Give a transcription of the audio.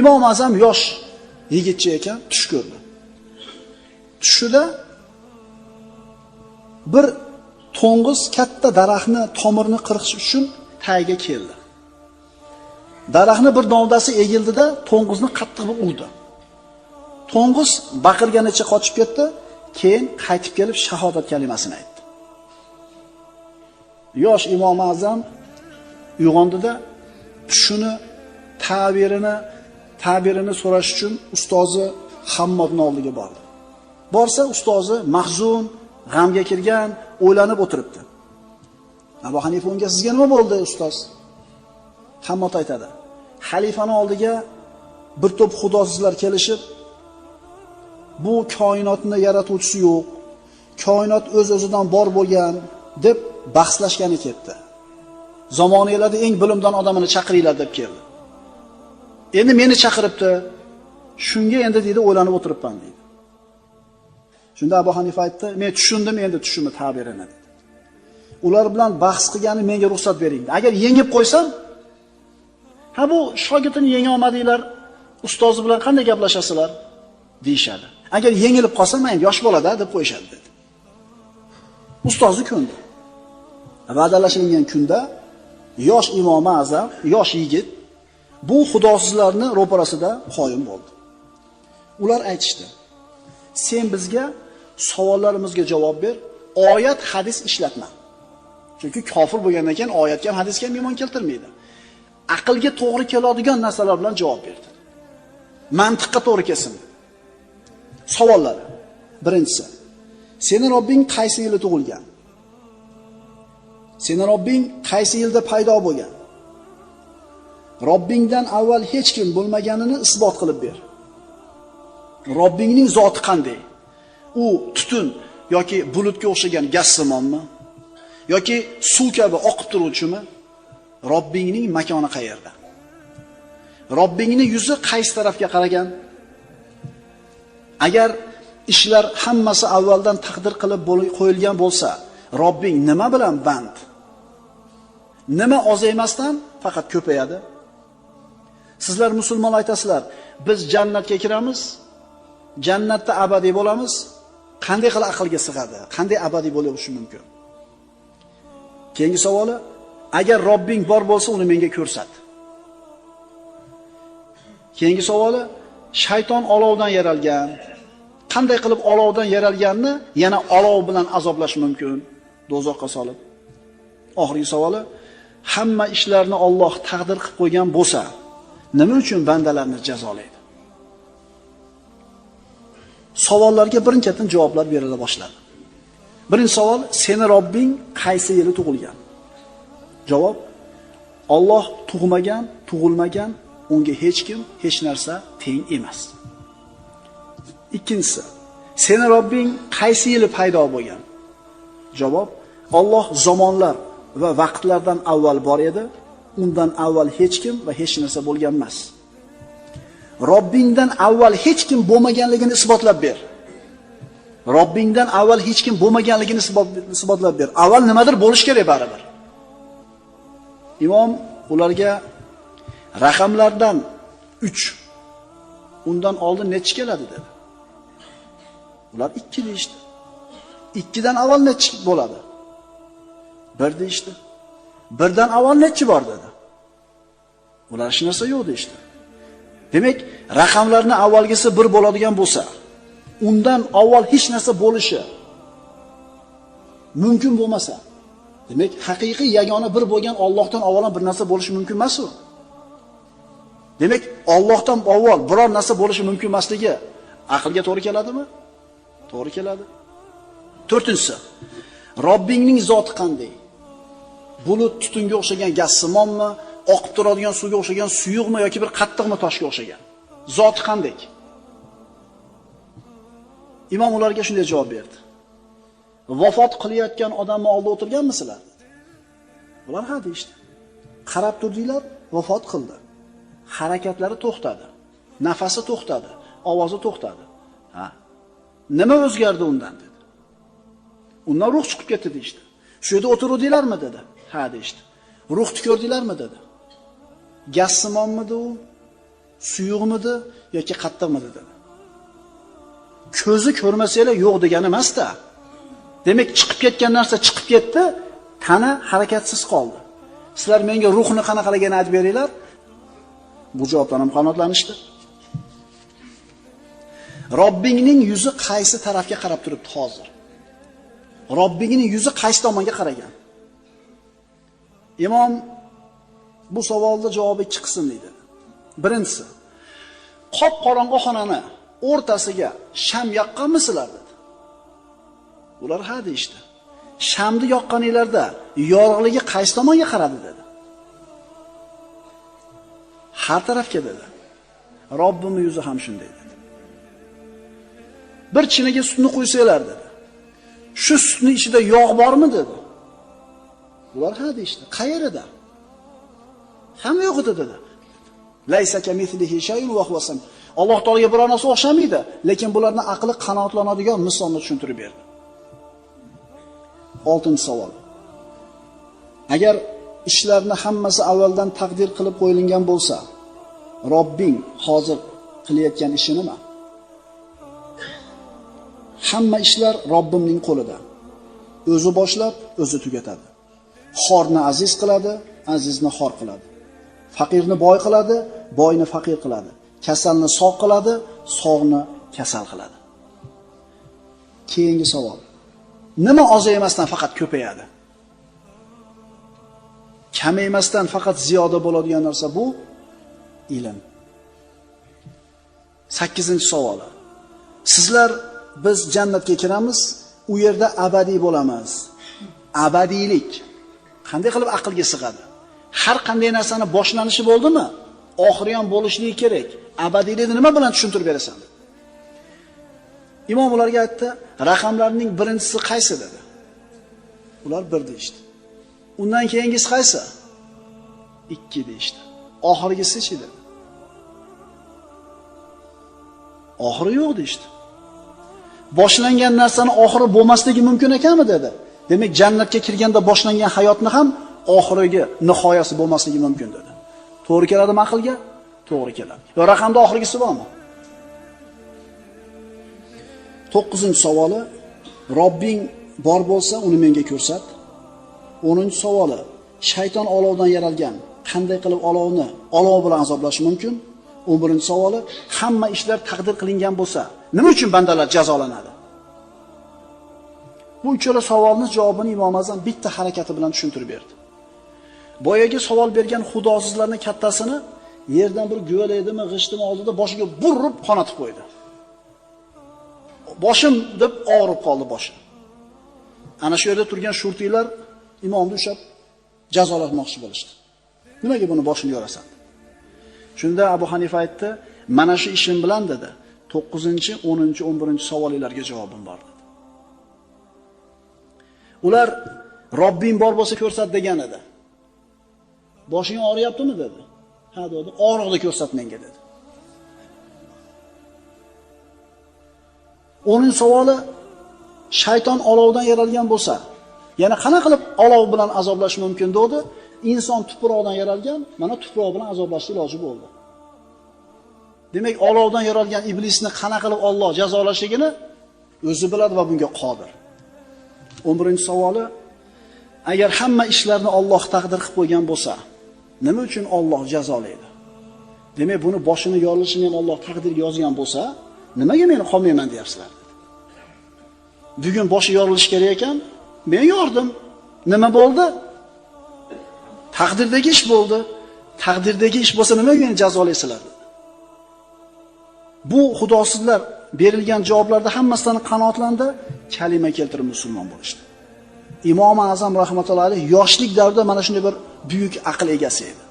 Imom Azam yosh yigitcha ekan, tush ko'rdi. Tushida bir to'ng'iz katta daraxtni tomirini qirqish uchun tagiga keldi. Daraxtni bir novdasi egildida to'ng'izni qattiq bir urdi. To'ng'iz baqirganicha qochib ketdi, keyin qaytib kelib shahodat kalimasini aytdi. Yosh Imom Azam uyg'ondida tushini, ta'birini ta'birini so'rash uchun ustozi Hammodning oldiga bordi. Borsa ustozi mahzun, g'amga kirgan, o'ylanib o'tiribdi. Abu Hanifa unga sizga nima bo'ldi, ustoz? Hammod aytadi. Xalifani oldiga bir to'p xudosizlar kelishib, bu koinotni yaratuvchisi yo'q, koinot o'z-o'zidan bor bo'lgan deb bahslashgani ketdi. Zamoniylarda eng bilimdon odamini chaqiringlar deb keldi. Endi meni chaqiribdi. Shunga endi deydi o'ylanib o'tiribman deydi. Shunda Abu Hanifa aytdi, men tushundim endi tushimni ta'birini dedi. Ular bilan bahs qilgani menga ruxsat bering. Agar yengib qo'ysam, ha bu shogirdini yenga olmadinglar, ustozi bilan qanday gaplashasizlar deyshadi. Agar yengilib qolsam, men yosh bolada deb qo'yishadi dedi. Ustozi ko'ndi. Va'dalashilgan kunda yosh imom azam, yosh yigit bu xudosizlarni ro'parasida qoyim bo'ldi. Ular aytishdi: "Sen bizga savollarimizga javob ber, oyat, hadis ishlatma." Chunki kofir bo'lgandan keyin oyatga ham hadisga ham iymon keltirmaydi. Aqlga to'g'ri keladigan narsalar bilan javob berdi. Mantiqqa to'g'ri kelsin. Savollari. Birinchisi: Seni Robbing qaysi yili tug'ilgan? Seni Robbing qaysi yilda paydo bo'lgan? Robbingdan avval hech kim bo'lmaganini isbot qilib ber. Robbingning zoti qanday? U tutun yoki bulutga o'xshagan gaz simonmi? yoki suv kabi oqib turuvchimi? Robbingning makoni qayerda? Robbingning yuzi qaysi tarafga qaragan? Agar ishlar hammasi avvaldan taqdir qilib qo'yilgan bo'lsa, Robbing nima bilan band? Nima ozaymasdan faqat ko'payadi? Sizlar musulmon aytasizlar, biz jannatga kiramiz, jannatda abadiy bo'lamiz. Qanday qilib aqlga sig'adi? Qanday abadiy bo'lishi mumkin? Keyingi savoli, agar Robbing bor bo'lsa, uni menga ko'rsat. Keyingi savoli, shayton olovdan yaralgan. Qanday qilib olovdan yaralganni yana olov bilan azoblash mumkin? Dozoqqa solib. Oxirgi savoli, hamma ishlarni Alloh taqdir qilib qo'ygan bo'lsa, nima uchun bandalarni jazolaydi? Savollarga birinchidan javoblar berila boshladi. Birinchi savol, seni Robbing qaysi yili tug'ilgan? Javob: Alloh tug'magan, tug'ilmagan, unga hech kim, hech narsa teng emas. Ikkinchisi, seni Robbing qaysi yili paydo bo'lgan? Javob: Alloh zamonlar va vaqtlardan avval bor edi, undan avval hech kim va hech narsa bo'lgan emas. Robbingdan avval hech kim bo'lmaganligini isbotlab ber. Robbingdan avval hech kim bo'lmaganligini isbotlab ber. Avval nimadir bo'lish kerak baribir. Imom ularga raqamlardan 3 undan oldin nechi keladi dedi. Ular 2 deyishdi. 2 dan avval nechi bo'ladi? 1 deyishdi. 1 birdan avval nechi bor dedi. Ular hech narsa yo'q deyishdi. Demak, raqamlarni avvalgisi 1 bo'ladigan bo'lsa, undan avval hech narsa bo'lishi mumkin bo'lmasa, demak, haqiqiy yagona bir bo'lgan Allohdan avvalan bir narsa bo'lishi mumkin emas u. Demak, Allohdan avval biror narsa bo'lishi mumkin emasligi aqlga to'g'ri keladimi? To'g'ri keladi. To'rtinchisi, Robbingning zoti qanday? Bulut tutunga o'xshagan gaz simonmi, oqib turadigan suvga o'xshagan suyuqmi yoki bir qattiqmi toshga o'xshagan? Zoti qanday? Imom ularga shunday javob berdi. Vafot qilayotgan odamni oldida o'tirganmisizlar? Ular ha deyishdi. Qarab turdinglar, vafot qildi. Harakatlari to'xtadi. Nafasi to'xtadi, ovozi to'xtadi. Ha. Nima o'zgardi undan dedi. Undan ruh chiqib ketdi deyishdi. Shu yerda o'tiruvdinglarmi dedi. Ha deyishdi. Ruhni ko'rdinglarmi dedi. Gaz simonmidi u? suyuqmidi yoki qattiqmidi dedi. Ko'zi ko'rmasanglar yo'q degani emasda Demak, chiqib ketgan narsa chiqib ketdi, tana harakatsiz qoldi. Sizlar menga ruhni qanaqaligini aytib beringlar. Bu javobdan ham qanoatlanishdi. Robbingning yuzi qaysi tarafga qarab turibdi hozir? Robbingning yuzi qaysi tomonga qaragan? Imom bu savolni javobi ikki qism deydi. Birinchisi, qop qorong'i xonani o'rtasiga sham yoqqanmisizlar dedi. Ular ha deyishdi. Shamni yoqqaninglarda yorug'ligi qaysi tomonga qaradi dedi. Har tarafga dedi. Robbim yuzi ham shunday dedi. Bir chiniga sutni qo'ysanglar dedi. Shu sutni ichida yog' bormi dedi. Bular ha deyishdi. Qayerida? Hamma yo'q edi dedi. Laysa. Alloh taolaga biror narsa o'xshamaydi, lekin bularni aqli qanoatlanadigan misolni tushuntirib berdi. 6-savol. Agar ishlarni hammasi avvaldan taqdir qilib qo'yilgan bo'lsa, Robbing hozir qilayotgan ishi nima? Hamma ishlar Robbimning qo'lida. O'zi boshlab, o'zi tugatadi. Xorni aziz qiladi, azizni xor qiladi. Faqirni boy qiladi, boyni faqir qiladi. Kasalni sog' qiladi, sog'ni kasal qiladi. Keyingi savol. Nima ozaymasdan faqat ko'payadi? Kamaymasdan faqat ziyoda bo'ladigan narsa bu ilm. 8-savoli. Sizlar biz jannatga kiramiz, u yerda abadiy bo'lamiz. Abadiylik qanday qilib aqlga sig'adi? Har qanday narsani boshlanishi bo'ldimi? Oxiri ham bo'lishligi kerak. Abadiylikni nima bilan tushuntirib berasan? Imom ularga aytdi, raqamlarning birinchisi qaysi dedi. Ular 1 deyishdi. Undan keyingisi qaysi? 2 deyishdi. oxirgisichi dedi. Oxiri yo'q deyishdi. Boshlangan narsani oxiri bo'lmasligi mumkin ekanmi dedi. Demak, jannatga kirganda boshlangan hayotni ham oxirigi, nihoyasi bo'lmasligi mumkin dedi. To'g'ri keladimi aqlga? To'g'ri keladi. Yo raqamda oxirgisi bormi? 9-savoli Robbing bor bo'lsa, uni menga ko'rsat. 10-savoli shayton olovdan yaralgan. Qanday qilib olovni olov bilan azoblash mumkin? 11-savoli hamma ishlar taqdir qilingan bo'lsa, nima uchun bandalar jazolanadi? Bu uchala savolning javobini Imom Azam bitta harakati bilan tushuntirib berdi. Boyagi savol bergan xudosizlarning kattasini yerdan bir guvalaydimi, g'ishtimi oldida boshiga burib qonatib qo'ydi. Boshim deb og'rib qoldi boshi. Ana shu yerda turgan shurtiylar imomni ushab jazolatmoqchi bo'lishdi. Nimaga buni boshini yorasan? Shunda Abu Hanifa aytdi, mana shu ishim bilan dedi, 9-chi, 10-chi, 11-chi savollarga javobim bor. Ular Robbing bor bo'lsa ko'rsat degan edi. Boshing og'riyaptimi dedi. Ha dedi, og'riqni ko'rsat menga dedi. O'ning savoli shayton olovdan yaralgan bo'lsa, yana qanaqa qilib olov bilan azoblash mumkin dedi? Inson tuproqdan yaralgan, mana tuproq bilan azoblash iloji bo'ldi. Demak, olovdan yaralgan iblisni qanaqa qilib Alloh jazolashligini o'zi biladi va bunga qodir. 11-savoli agar hamma ishlarni Alloh taqdir qilib qo'ygan bo'lsa, nima uchun Alloh jazolaydi? Demak, buni boshini yorilishini ham Alloh taqdirga yozgan bo'lsa, nimaga meni qolmayman deyapsizlar? Bugun boshi yorilish kerak ekan, men yordim. Nima bo'ldi? Taqdirdagi ish bo'ldi. Taqdirdagi ish bo'lsa nimaga meni jazolaysizlar? Bu xudosizlar berilgan javoblarda hammasidan qanoatlandi, kalima keltirib musulmon bo'lishdi. Imom Azam rahmatullohi alayhi yoshlik davrida mana shunday bir buyuk aql egasi edi.